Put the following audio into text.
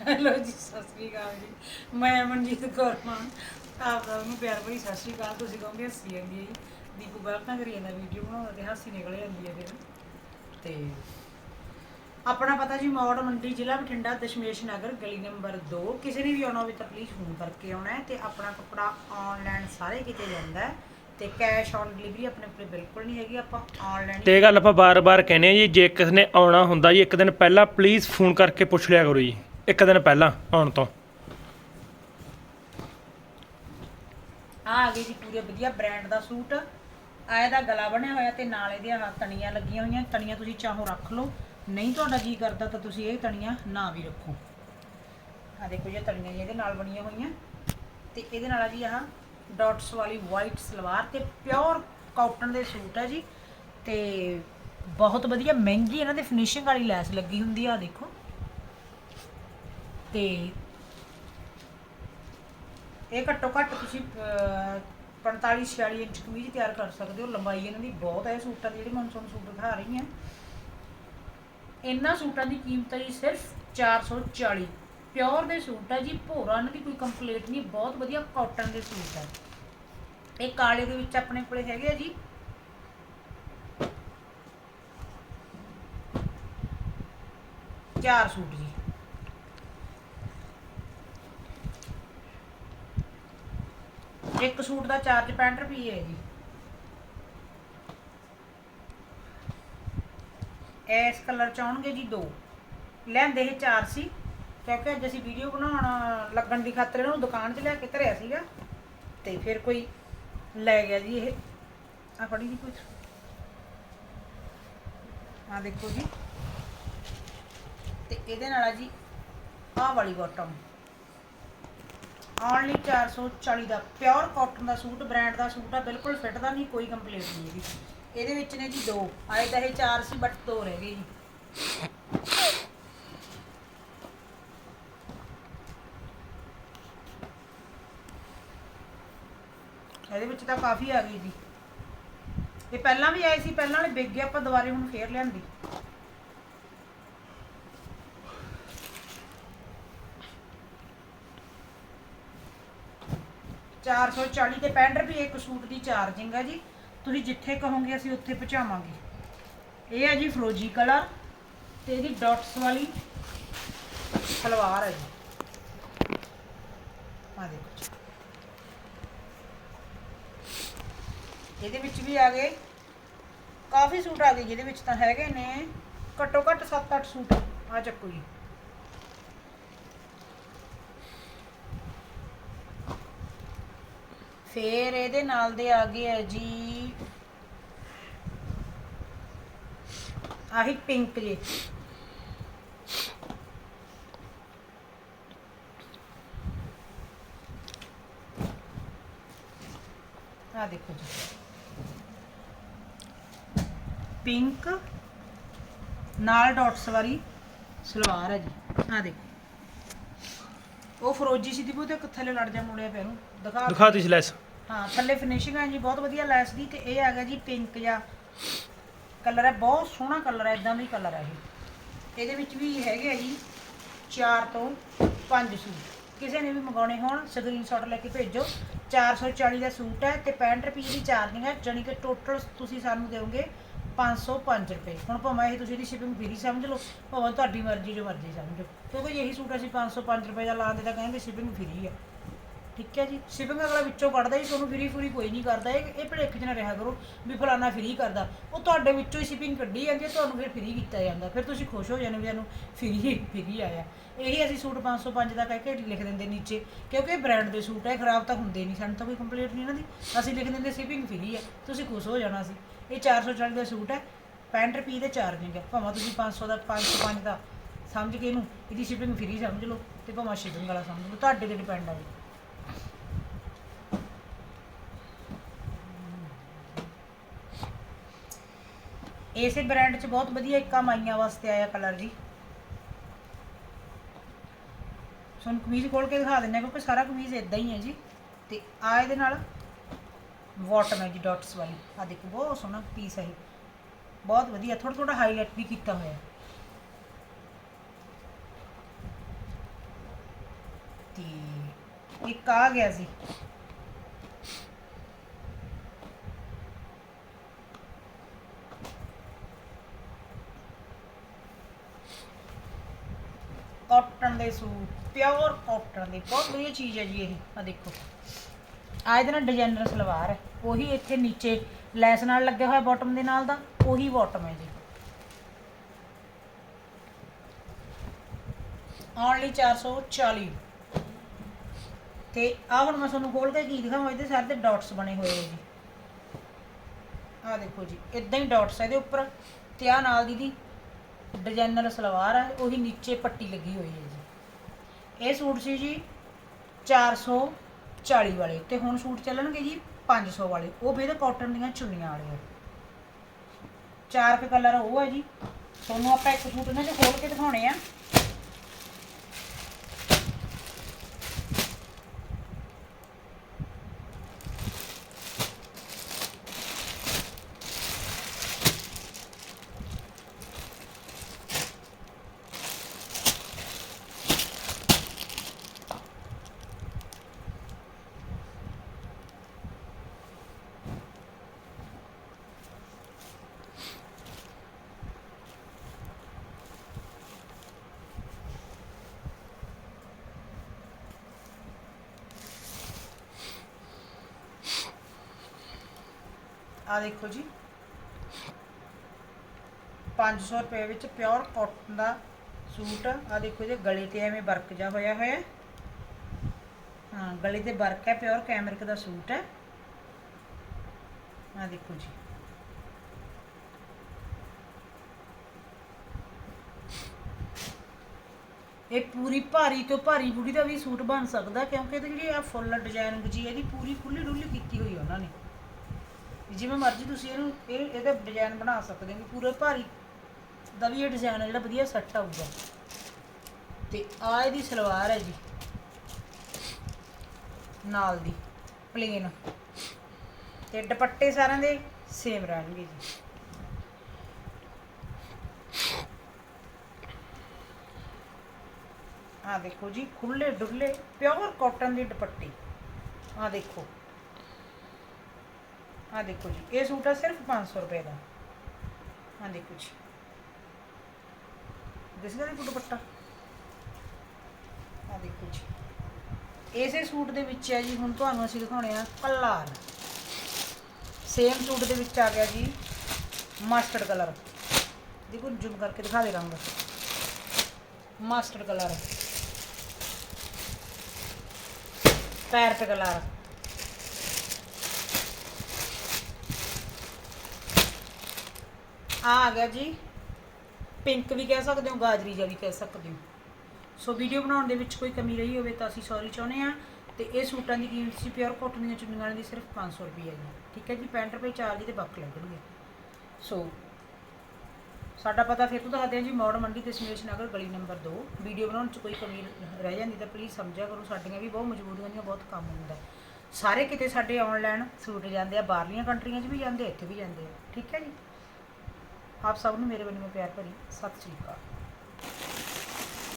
Hello ਜੀ, ਸਤਿ ਸ੍ਰੀ ਅਕਾਲ ਜੀ। ਮੈਂ ਮਨਜੀਤ ਕੌਰ ਮਾਨ। ਆਪ ਦਾ ਨੂੰ ਪਿਆਰ ਭਰੀ ਸਤਿ ਸ੍ਰੀ ਅਕਾਲ। ਤੁਸੀਂ ਕਹੋਗੇ ਹੱਸੀ ਜਾਂਦੀ ਹੈ ਜੀ। ਦੀਪੂ ਗਲਤਾਂ ਕਰੀ ਜਾਂਦਾ ਵੀਡੀਓ ਬਣਾਉਂਦਾ ਤੇ ਹਾਸੀ ਨਿਕਲ ਜਾਂਦੀ ਹੈ ਫਿਰ। ਤੇ ਆਪਣਾ ਪਤਾ ਜੀ, ਮੌੜ ਮੰਡੀ, ਜ਼ਿਲ੍ਹਾ ਬਠਿੰਡਾ, ਦਸ਼ਮੇਸ਼ ਨਗਰ, ਗਲੀ ਨੰਬਰ 2 ਕਿਸੇ ਨੇ ਵੀ ਆਉਣਾ ਹੋਵੇ ਤਾਂ ਪਲੀਜ਼ ਫੋਨ ਕਰਕੇ ਆਉਣਾ ਹੈ ਤੇ ਆਪਣਾ ਕੱਪੜਾ ਆਨਲਾਈਨ ਸਾਰੇ ਕਿਤੇ ਜਾਂਦਾ ਹੈ ਤੇ ਕੈਸ਼ ਔਨ ਡਿਲੀਵਰੀ ਆਪਣੇ ਕੋਲ ਬਿਲਕੁਲ ਨਹੀਂ ਹੈਗੀ। ਆਪਾਂ ਆਨਲਾਈਨ ਤੇ ਇਹ ਗੱਲ ਆਪਾਂ ਬਾਰ-ਬਾਰ ਕਹਿੰਦੇ ਆ ਜੀ, ਜੇ ਕਿਸੇ ਨੇ ਆਉਣਾ ਹੁੰਦਾ ਜੀ, ਇੱਕ ਦਿਨ ਪਹਿਲਾਂ ਪਲੀਜ਼ ਫੋਨ ਕਰਕੇ ਪੁੱਛ ਲਿਆ ਕਰੋ ਜੀ। ਇੱਕ ਦਿਨ ਪਹਿਲਾਂ ਆਉਣ ਤੋਂ। ਆ ਆ ਗਏ ਜੀ ਪੂਰੇ ਵਧੀਆ ਬ੍ਰਾਂਡ ਦਾ ਸੂਟ। ਆ ਇਹਦਾ ਗਲਾ ਬਣਿਆ ਹੋਇਆ ਤੇ ਨਾਲ ਇਹਦੇ ਆਹ ਤਣੀਆਂ ਲੱਗੀਆਂ ਹੋਈਆਂ। ਤਣੀਆਂ ਤੁਸੀਂ ਚਾਹੋ ਰੱਖ ਲਓ। ਨਹੀਂ ਤੁਹਾਡਾ ਜੀ ਕਰਦਾ ਤਾਂ ਤੁਸੀਂ ਇਹ ਤਣੀਆਂ ਨਾ ਵੀ ਰੱਖੋ। ਆ ਦੇਖੋ ਜੀ ਤਣੀਆਂ ਜੀ ਇਹਦੇ ਨਾਲ ਬਣੀਆਂ ਹੋਈਆਂ। ਤੇ ਇਹਦੇ ਨਾਲ ਆ ਜੀ ਆਹ ਡਾਟਸ ਵਾਲੀ ਵਾਈਟ ਸਲਵਾਰ ਤੇ ਪਿਓਰ ਕਾਟਨ ਦੇ ਸੂਟ ਹੈ ਜੀ। ਤੇ ਬਹੁਤ ਵਧੀਆ ਮਹਿੰਗੀ ਇਹਨਾਂ ਦੇ ਫਿਨਿਸ਼ਿੰਗ ਵਾਲੀ ਲੈਸ ਲੱਗੀ ਹੁੰਦੀ ਆ, ਆਹ ਦੇਖੋ। ਤੇ ਇਹ ਘੱਟੋ ਘੱਟ ਤੁਸੀਂ 45 46 ਇੰਚ ਕਮੀਜ਼ ਤਿਆਰ ਕਰ ਸਕਦੇ ਹੋ। ਲੰਬਾਈ ਇਹਨਾਂ ਦੀ ਬਹੁਤ ਹੈ। ਸੂਟਾਂ ਦੀ ਜਿਹੜੀ ਮੈਂ ਤੁਹਾਨੂੰ ਸੂਟ ਦਿਖਾ ਰਹੀ ਹਾਂ। ਇਹਨਾਂ ਸੂਟਾਂ ਦੀ ਕੀਮਤ ਹੈ ਜੀ ਸਿਰਫ 440 ਪਿਓਰ ਦੇ ਸੂਟ ਹੈ ਜੀ। ਭੋਰਾ ਇਹਨਾਂ ਦੀ ਕੋਈ ਕੰਪਲੀਟ ਨਹੀਂ। ਬਹੁਤ ਵਧੀਆ ਕਾਟਨ ਦੇ ਸੂਟ ਹੈ। ਇਹ ਕਾਲੇ ਦੇ ਵਿੱਚ ਆਪਣੇ ਕੋਲੇ ਹੈਗੇ ਆ ਜੀ। ਚਾਰ ਸੂਟ ਜੀ। ਇੱਕ ਸੂਟ ਦਾ ਚਾਰਜ 65 ਰੁਪਏ ਹੈ ਜੀ। ਇਸ ਕਲਰ ਚ ਆਉਣਗੇ ਜੀ ਦੋ। ਲੈਂਦੇ ਇਹ ਚਾਰ ਸੀ, ਕਿਉਂਕਿ ਅੱਜ ਅਸੀਂ ਵੀਡੀਓ ਬਣਾਉਣ ਲੱਗਣ ਦੀ ਖਾਤਰ ਇਹਨੂੰ ਦੁਕਾਨ 'ਚ ਲੈ ਕੇ ਧਰਿਆ ਸੀਗਾ, ਤੇ ਫਿਰ ਕੋਈ ਲੈ ਗਿਆ ਜੀ ਇਹ। ਆ ਫੜੀ ਜੀ ਕੁਝ ਆ ਦੇਖੋ ਜੀ। ਤੇ ਇਹਦੇ ਨਾਲ ਆ ਜੀ ਆਹ ਵਾਲੀ ਬਾਟਮ ਓਨਲੀ 440 ਦਾ ਪਿਓਰ ਕਾਟਨ ਦਾ ਸੂਟ, ਬ੍ਰਾਂਡ ਦਾ ਸੂਟ ਆ, ਬਿਲਕੁਲ ਫਿੱਟ ਦਾ ਨਹੀਂ, ਕੋਈ ਕੰਪਲੇਂਟ ਨਹੀਂ ਇਹਦੀ ਇਹਦੇ ਵਿੱਚ ਨੇ ਜੀ ਦੋ, ਆਏ ਤਾਂ ਇਹ ਚਾਰ ਸੀ ਬਟ ਦੋ ਰਹਿ ਗਏ ਜੀ। ਇਹਦੇ ਵਿੱਚ ਤਾਂ ਕਾਫੀ ਆ ਗਈ ਜੀ। ਇਹ ਪਹਿਲਾਂ ਵੀ ਆਏ ਸੀ, ਪਹਿਲਾਂ ਵਾਲੇ ਵਿਕ ਗਏ, ਆਪਾਂ ਦੁਬਾਰੇ ਹੁਣ ਫੇਰ ਲਿਆਂਦੀ। ਚਾਰ ਸੌ ਚਾਲੀ ਤੇ 65 ਰੁਪਏ ਇੱਕ ਸੂਟ ਦੀ ਚਾਰਜਿੰਗ ਹੈ ਜੀ। ਤੁਸੀਂ ਜਿੱਥੇ ਕਹੋਗੇ ਅਸੀਂ ਉੱਥੇ ਪਹੁੰਚਾਵਾਂਗੇ। ਇਹ ਹੈ ਜੀ ਫਰੋਜੀ ਕਲਰ ਤੇ ਇਹਦੀ ਡਾਟਸ ਵਾਲੀ ਸਲਵਾਰ ਹੈ ਜੀ। ਆ ਦੇਖੋ ਇਹਦੇ ਵਿੱਚ ਵੀ ਆ ਗਏ। ਕਾਫੀ ਸੂਟ ਆ ਗਏ ਜਿਹਦੇ ਵਿੱਚ ਤਾਂ ਹੈਗੇ ਨੇ। ਘੱਟੋ ਘੱਟ 7-8 ਸੂਟ ਆ ਚੱਕੋ ਜੀ। ਫੇਰ ਇਹਦੇ ਨਾਲ ਦੇ ਆ ਗਏ ਹੈ ਜੀ। ਆਹੀ ਪਿੰਕ ਜੇ। ਆ ਦੇਖੋ ਜੀ। ਪਿੰਕ ਨਾਲ ਡਾਟਸ ਵਾਲੀ ਸਲਵਾਰ ਹੈ ਜੀ। ਆ ਦੇਖੋ। ਉਹ ਫਰੋਜੀ ਸੀ ਦੀ ਬੋ ਤੇ ਥੱਲੇ ਲੜ ਜਾ ਮੁੜਿਆ ਪੈਰੂ ਦਿਖਾ ਦਿਖਾ ਤੁਸੀਂ ਲੈਸ। ਹਾਂ ਥੱਲੇ ਫਿਨਿਸ਼ਿੰਗ ਹੈ ਜੀ ਬਹੁਤ ਵਧੀਆ ਲੈਸ ਦੀ ਤੇ ਇਹ ਆ ਗਿਆ ਜੀ ਪਿੰਕ ਜਾਂ ਕਲਰ ਹੈ ਬਹੁਤ ਸੋਹਣਾ ਕਲਰ ਹੈ ਇਦਾਂ ਦਾ ਹੀ ਕਲਰ ਹੈ ਇਹ। ਇਹਦੇ ਵਿੱਚ ਵੀ ਹੈਗੇ ਆ ਜੀ 4 ਤੋਂ 5 ਸੂਟ। ਕਿਸੇ ਨੇ ਵੀ ਮੰਗਾਉਣੇ ਹੋਣ ਸਕਰੀਨਸ਼ਾਟ ਲੈ ਕੇ ਭੇਜੋ। 440 ਦਾ ਸੂਟ ਹੈ ਤੇ 65 ਰੁਪਏ ਦੀ ਚਾਰਜਿੰਗ ਹੈ ਜਾਣੀ ਕਿ ਟੋਟਲ ਤੁਸੀਂ ਸਾਨੂੰ ਦਿਓਗੇ 505 ਰੁਪਏ। ਹੁਣ ਭਾਵੇਂ ਇਹ ਤੁਸੀਂ ਇਹਦੀ ਸ਼ਿਪਿੰਗ ਫ੍ਰੀ ਸਮਝ ਲਓ, ਭਾਵੇਂ ਤੁਹਾਡੀ ਮਰਜ਼ੀ ਜੋ ਮਰਜ਼ੀ ਸਮਝੋ। ਕਿਉਂਕਿ ਜੇ ਇਹੀ ਸੂਟ ਅਸੀਂ 505 ਰੁਪਏ ਦਾ ਲਾਉਂਦੇ ਤਾਂ ਕਹਿੰਦੇ ਸ਼ਿਪਿੰਗ ਫ੍ਰੀ ਆ। ਠੀਕ ਹੈ ਜੀ? ਸ਼ਿਪਿੰਗ ਅਗਲਾ ਵਿੱਚੋਂ ਕੱਢਦਾ ਜੀ, ਤੁਹਾਨੂੰ ਫਰੀ ਫਰੀ ਕੋਈ ਨਹੀਂ ਕਰਦਾ। ਇਹ ਇਹ ਭੜੇਖ 'ਚ ਨਾ ਰਿਹਾ ਕਰੋ ਵੀ ਫਲਾਣਾ ਫਰੀ ਕਰਦਾ। ਉਹ ਤੁਹਾਡੇ ਵਿੱਚੋਂ ਹੀ ਸ਼ਿਪਿੰਗ ਕੱਢੀ ਜਾਂਦੀ ਹੈ, ਤੁਹਾਨੂੰ ਫਿਰ ਫਰੀ ਕੀਤਾ ਜਾਂਦਾ। ਫਿਰ ਤੁਸੀਂ ਖੁਸ਼ ਹੋ ਜਾਂਦੇ ਵੀ ਸਾਨੂੰ ਫ੍ਰੀ ਫਰੀ ਆਇਆ। ਇਹੀ ਅਸੀਂ ਸੂਟ 505 ਦਾ ਕਹਿ ਕੇ ਲਿਖ ਦਿੰਦੇ ਨੀਚੇ, ਕਿਉਂਕਿ ਇਹ ਬ੍ਰਾਂਡ ਦੇ ਸੂਟ ਹੈ ਖਰਾਬ ਤਾਂ ਹੁੰਦੇ ਨਹੀਂ, ਸਾਨੂੰ ਤਾਂ ਕੋਈ ਕੰਪਲੇਂਟ ਨਹੀਂ ਇਹਨਾਂ ਦੀ। ਅਸੀਂ ਲਿਖ ਦਿੰਦੇ ਸ਼ਿਪਿੰਗ ਫ੍ਰੀ ਹੈ, ਤੁਸੀਂ ਖੁਸ਼ ਹੋ ਜਾਣਾ ਸੀ। ਇਹ 440 ਦਾ ਸੂਟ ਹੈ 65 ਰੁਪਏ ਦੇ ਚਾਰਜਿੰਗ ਹੈ। ਭਾਵੇਂ ਤੁਸੀਂ 500 ਦਾ 505 ਦਾ ਸਮਝ ਕੇ ਇਹਨੂੰ, ਇਹਦੀ ਸ਼ਿਪਿੰਗ ਫ੍ਰੀ ਸਮਝ ਲਓ ਤੇ ਭਾਵੇਂ ਸ਼ਿਪਿੰਗ ਵਾਲਾ ਸਮਝ ਲਓ, ਤੁਹਾਡੇ ਤੇ ਡਿਪੈਂਡ ਆ ਜੀ। ਇਸੇ ਬ੍ਰਾਂਡ 'ਚ ਬਹੁਤ ਵਧੀਆ ਇੱਕਾ ਮਾਈਆਂ ਵਾਸਤੇ ਆਇਆ ਕਲਰ ਜੀ। ਤੁਹਾਨੂੰ ਕਮੀਜ਼ ਖੋਲ ਕੇ ਦਿਖਾ ਦਿੰਦੇ ਹਾਂ ਕਿਉਂਕਿ ਸਾਰਾ ਕਮੀਜ਼ ਇਦਾਂ ਹੀ ਹੈ ਜੀ। ਤੇ ਆ ਇਹਦੇ ਨਾਲ ਬਾਟਮ ਹੈ ਜੀ ਡਾਟਸ ਵਾਲੀ। ਆ ਦੇਖੋ, ਬਹੁਤ ਸੋਹਣਾ ਪੀਸ ਹੈ ਇਹ। ਬਹੁਤ ਵਧੀਆ ਥੋੜਾ ਥੋੜਾ ਹਾਈਲਾਈਟ ਵੀ ਕੀਤਾ ਹੋਇਆ। ਹੈ ਇੱਕ ਆ ਗਿਆ ਸੀ ਕਾਟਨ ਦੇ ਸੂਟ ਪਿਓਰ ਕਾਟਨ ਦੇ, ਬਹੁਤ ਵਧੀਆ ਚੀਜ਼ ਹੈ ਜੀ ਇਹ। ਆ ਦੇਖੋ। ਆ ਇਹਦੇ ਨਾਲ ਡਿਜ਼ਾਈਨਰ ਸਲਵਾਰ ਹੈ। ਉਹੀ ਇੱਥੇ ਨੀਚੇ ਲੈਸ ਨਾਲ ਲੱਗਿਆ ਹੋਇਆ ਬਾਟਮ ਦੇ ਨਾਲ ਦਾ, ਉਹੀ ਬਾਟਮ ਹੈ ਜੀ। ਓਨਲੀ 440 ਤੇ ਆ ਹੁਣ ਮੈਂ ਤੁਹਾਨੂੰ ਖੋਲ ਕੇ ਕੀ ਦਿਖਾਵਾਂ, ਇਹਦੇ ਸਾਰੇ ਤੇ ਡਾਟਸ ਬਣੇ ਹੋਏ ਆ ਜੀ। ਆ ਦੇਖੋ ਜੀ ਇਦਾਂ ਹੀ ਡਾਟਸ ਇਹਦੇ ਉੱਪਰ। ਤੇ ਆ ਨਾਲ ਦੀ ਦੀ ਡਿਜ਼ਾਈਨਰ ਸਲਵਾਰ ਹੈ ਉਹੀ ਨੀਚੇ ਪੱਟੀ ਲੱਗੀ ਹੋਈ ਹੈ ਜੀ। ਇਹ ਸੂਟ ਸੀ ਜੀ 440 ਵਾਲੇ, ਤੇ ਹੁਣ ਸੂਟ ਚੱਲਣਗੇ ਜੀ 500 ਵਾਲੇ। ਉਹ ਵੀ ਇਹਦੇ ਕਾਟਨ ਦੀਆਂ ਚੁੰਨੀਆਂ ਵਾਲੇ ਆ। ਚਾਰ ਕੁ ਕਲਰ ਉਹ ਹੈ ਜੀ। ਤੁਹਾਨੂੰ ਆਪਾਂ ਇੱਕ ਸੂਟ ਇਹਨਾਂ 'ਚ ਖੋਲ ਕੇ ਦਿਖਾਉਣੇ ਆ। ਆ ਦੇਖੋ ਜੀ। 500 ਰੁਪਏ ਵਿੱਚ ਪਿਓਰ ਕਾਟਨ ਦਾ ਸੂਟ, ਆ ਦੇਖੋ ਇਹਦੇ ਗਲੇ ਤੇ ਐਵੇਂ ਵਰਕ ਜਾ ਹੋਇਆ ਹੋਇਆ ਹਾਂ। ਗਲੇ ਤੇ ਵਰਕ ਹੈ ਪਿਓਰ ਕੈਮਰਿਕ ਦਾ ਸੂਟ ਹੈ। ਆ ਦੇਖੋ ਜੀ। ਇਹ ਪੂਰੀ ਭਾਰੀ ਤੋਂ ਭਾਰੀ ਬੁੜੀ ਦਾ ਵੀ ਸੂਟ ਬਣ ਸਕਦਾ, ਕਿਉਂਕਿ ਇਹਦੀ ਜਿਹੜੀ ਆ ਫੁੱਲ ਡਿਜ਼ਾਈਨਿੰਗ ਜੀ, ਇਹਦੀ ਪੂਰੀ ਖੁੱਲੀ ਡੁੱਲੀ ਕੀਤੀ ਹੋਈ ਉਹਨਾਂ ਨੇ। ਜਿਵੇਂ ਮਰਜ਼ੀ ਤੁਸੀਂ ਇਹਨੂੰ, ਇਹ, ਇਹਦਾ ਡਿਜ਼ਾਈਨ ਬਣਾ ਸਕਦੇ ਹੋ ਪੂਰੇ ਭਾਰੀ ਦਾ ਵੀ ਇਹ ਡਿਜ਼ਾਈਨ ਜਿਹੜਾ ਵਧੀਆ ਸੈੱਟ ਆਊਗਾ ਤੇ ਆ ਇਹਦੀ ਸਲਵਾਰ ਹੈ ਜੀ, ਨਾਲ ਦੀ ਪਲੇਨ ਤੇ ਦੁਪੱਟੇ ਸਾਰਿਆਂ ਦੇ ਸੇਮ ਰਹਿਣਗੇ ਜੀ। ਆ ਦੇਖੋ ਜੀ ਖੁੱਲੇ ਡੁੱਲੇ ਪਿਓਰ ਕਾਟਨ ਦੀ ਦੁਪੱਟੀ। ਆ ਦੇਖੋ। ਆ ਦੇਖੋ ਜੀ, ਇਹ ਸੂਟ ਹੈ ਸਿਰਫ 500 ਰੁਪਏ ਦਾ। ਆ ਦੇਖੋ ਜੀ। ਦਿਸਦਾ ਨਹੀਂ ਦੁਪੱਟਾ ਆ ਦੇਖੋ ਜੀ। ਇਸੇ ਸੂਟ ਦੇ ਵਿੱਚ ਹੈ ਜੀ, ਹੁਣ ਤੁਹਾਨੂੰ ਅਸੀਂ ਦਿਖਾਉਣੇ ਆ ਕਲਰ ਸੇਮ ਸੂਟ ਦੇ ਵਿੱਚ ਆ ਗਿਆ ਜੀ ਮਾਸਟਰਡ ਕਲਰ। ਦੇਖੋ, ਜ਼ੂਮ ਕਰਕੇ ਦਿਖਾ ਦੇ ਰੰਗ। Mustard colour. Parrot colour. ਆ ਆ ਗਿਆ ਜੀ। ਪਿੰਕ ਵੀ ਕਹਿ ਸਕਦੇ ਹੋ, ਗਾਜਰੀ ਜਿਹਾ ਵੀ ਕਹਿ ਸਕਦੇ ਹੋ। ਸੋ ਵੀਡੀਓ ਬਣਾਉਣ ਦੇ ਵਿੱਚ ਕੋਈ ਕਮੀ ਰਹੀ ਹੋਵੇ ਤਾਂ ਅਸੀਂ ਸੌਰੀ ਚਾਹੁੰਦੇ ਆ ਤੇ ਇਹ ਸੂਟਾਂ ਦੀ ਕੀਮਤ ਸੀ ਪਿਓਰ ਕਾਟਨ ਦੀਆਂ, ਚੁੰਨੀਆਂ ਵਾਲਿਆਂ ਦੀ ਸਿਰਫ 500 ਰੁਪਏ ਹੈ ਜੀ। ਠੀਕ ਹੈ ਜੀ 65 ਰੁਪਏ ਚਾਰਜ ਤੇ ਬੱਕ ਲੱਗਣਗੇ ਸੋ ਸਾਡਾ ਪਤਾ ਫਿਰ ਤੋਂ ਦੱਸਦੇ ਹਾਂ ਜੀ, ਮੌੜ ਮੰਡੀ ਤੇ ਸਮੇਸ਼ ਨਗਰ ਗਲੀ ਨੰਬਰ 2 ਵੀਡੀਓ ਬਣਾਉਣ 'ਚ ਕੋਈ ਕਮੀ ਰਹਿ ਜਾਂਦੀ ਤਾਂ ਪਲੀਜ਼ ਸਮਝਿਆ ਕਰੋ, ਸਾਡੀਆਂ ਵੀ ਬਹੁਤ ਮਜਬੂਰੀਆਂ ਦੀਆਂ ਬਹੁਤ ਕੰਮ ਹੁੰਦਾ ਸਾਰੇ ਕਿਤੇ ਸਾਡੇ ਆਨਲਾਈਨ ਸੂਟ ਜਾਂਦੇ ਆ, ਬਾਹਰਲੀਆਂ ਕੰਟਰੀਆਂ 'ਚ ਵੀ ਜਾਂਦੇ ਆ, ਇੱਥੇ ਵੀ ਜਾਂਦੇ ਆ। ਠੀਕ ਹੈ ਜੀ। ਆਪ ਸਭ ਨੂੰ ਮੇਰੇ ਵੱਲੋਂ ਪਿਆਰ ਭਰੀ ਸਤਿ ਸ਼੍ਰੀ ਅਕਾਲ।